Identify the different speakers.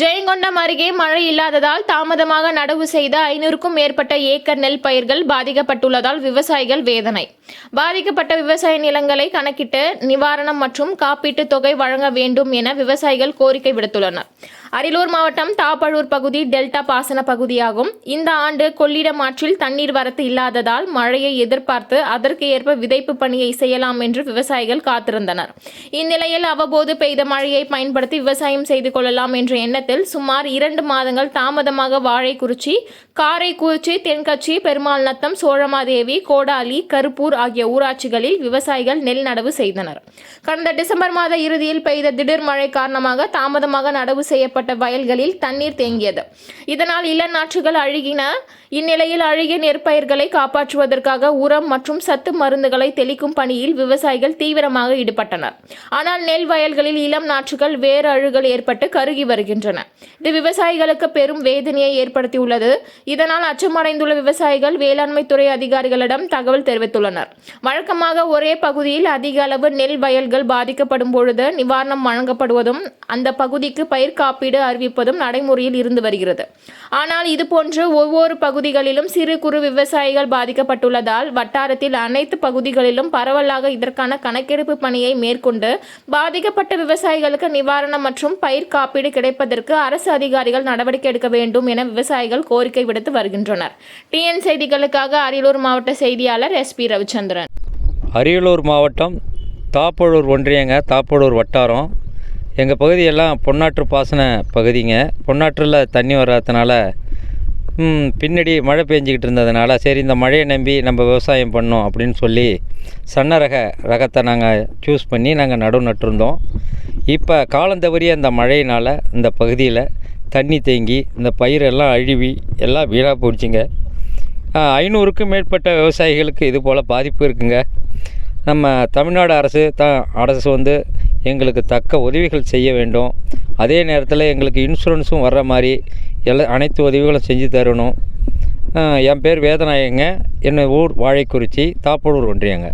Speaker 1: ஜெயங்கொண்டம் அருகே மழை இல்லாததால் தாமதமாக நடவு செய்த ஐநூறுக்கும் மேற்பட்ட ஏக்கர் நெல் பயிர்கள் பாதிக்கப்பட்டுள்ளதால் விவசாயிகள் வேதனை. பாதிக்கப்பட்ட விவசாய நிலங்களை கணக்கிட்டு நிவாரணம் மற்றும் காப்பீட்டு தொகை வழங்க வேண்டும் என விவசாயிகள் கோரிக்கை விடுத்துள்ளனர். அரியலூர் மாவட்டம் தாப்பழூர் பகுதி டெல்டா பாசன பகுதியாகும். இந்த ஆண்டு கொள்ளிடம் ஆற்றில் தண்ணீர் வரத்து இல்லாததால் மழையை எதிர்பார்த்து அதற்கு ஏற்ப விதைப்பு பணியை செய்யலாம் என்று விவசாயிகள் காத்திருந்தனர். இந்நிலையில் அவ்வப்போது பெய்த மழையை பயன்படுத்தி விவசாயம் செய்து கொள்ளலாம் என்ற எண்ணத்தில் சுமார் இரண்டு மாதங்கள் தாமதமாக வாழைக்குறிச்சி காரைக்குறிச்சி தென்கட்சி பெருமாள் நத்தம் சோழமாதேவி கோடாலி கருப்பூர் ஆகிய ஊராட்சிகளில் விவசாயிகள் நெல் நடவு செய்தனர். கடந்த டிசம்பர் மாத இறுதியில் பெய்த திடீர் மழை காரணமாக தாமதமாக நடவு செய்யப்பட்ட வயல்களில் தண்ணீர் தேங்கியது. இதனால் இளநாற்றுகள் அழுகின. இந்நிலையில் அழுகிய நெற்பயிர்களை காப்பாற்றுவதற்காக உரம் மற்றும் சத்து மருந்துகளை தெளிக்கும் பணியில் விவசாயிகள் தீவிரமாக ஈடுபட்டனர். ஆனால் நெல் வயல்களில் இளம் நாற்றுகள் வேறு அழுகல் ஏற்பட்டு கருகி வருகின்றன. இது விவசாயிகளுக்கு பெரும் வேதனையை ஏற்படுத்தியுள்ளது. இதனால் அச்சமடைந்துள்ள விவசாயிகள் வேளாண்மை துறை அதிகாரிகளிடம் தகவல் தெரிவித்துள்ளனர். வழக்கமாக ஒரே பகுதியில் அதிக அளவு நெல் வயல்கள் பாதிக்கப்படும் பொழுது நிவாரணம் வழங்கப்படுவதும் அந்த பகுதிக்கு பயிர் காப்பீடு அறிவிப்பதும் நடைமுறையில் இருந்து வருகிறது. ஆனால் இதுபோன்று ஒவ்வொரு பகுதிகளிலும் சிறு குறு விவசாயிகள் பாதிக்கப்பட்டுள்ளதால் வட்டாரத்தில் அனைத்து பகுதிகளிலும் பரவலாக இதற்கான கணக்கெடுப்பு பணியை மேற்கொண்டு பாதிக்கப்பட்ட விவசாயிகளுக்கு நிவாரணம் மற்றும் பயிர் காப்பீடு தடுப்பதற்கு அரசு அதிகாரிகள் நடவடிக்கை எடுக்க வேண்டும் என விவசாயிகள் கோரிக்கை விடுத்து வருகின்றனர். டிஎன் செய்திகளுக்காக அரியலூர் மாவட்ட செய்தியாளர் எஸ் பி ரவிச்சந்திரன்.
Speaker 2: அரியலூர் மாவட்டம் தாப்பழூர் ஒன்றியங்க தாப்பழூர் வட்டாரம். எங்கள் பகுதியெல்லாம் பொன்னாற்று பாசன பகுதிங்க. பொன்னாற்றில் தண்ணி வராதனால பின்னாடி மழை பெஞ்சிக்கிட்டு இருந்ததுனால சரி இந்த மழையை நம்பி நம்ம விவசாயம் பண்ணோம் அப்படின்னு சொல்லி சன்ன ரக ரகத்தை நாங்கள் சூஸ் பண்ணி நாங்கள் நடுவு நட்டிருந்தோம். இப்போ காலம் தவறிய அந்த மழையினால் இந்த பகுதியில் தண்ணி தேங்கி இந்த பயிரெல்லாம் அழுவி எல்லாம் வீணாக போயிடுச்சுங்க ஐநூறுக்கும் மேற்பட்ட விவசாயிகளுக்கு இது போல் பாதிப்பு இருக்குங்க. நம்ம தமிழ்நாடு அரசு த அரசு வந்து எங்களுக்கு தக்க உதவிகள் செய்ய வேண்டும். அதே நேரத்தில் எங்களுக்கு இன்சூரன்ஸும் வர்ற மாதிரி எல்லா அனைத்து உதவிகளும் செஞ்சு தரணும். என் பேர் வேதநாயகங்க. என்னை ஊர் வாழைக்குறிச்சி தாப்பூர் ஒன்றியங்க.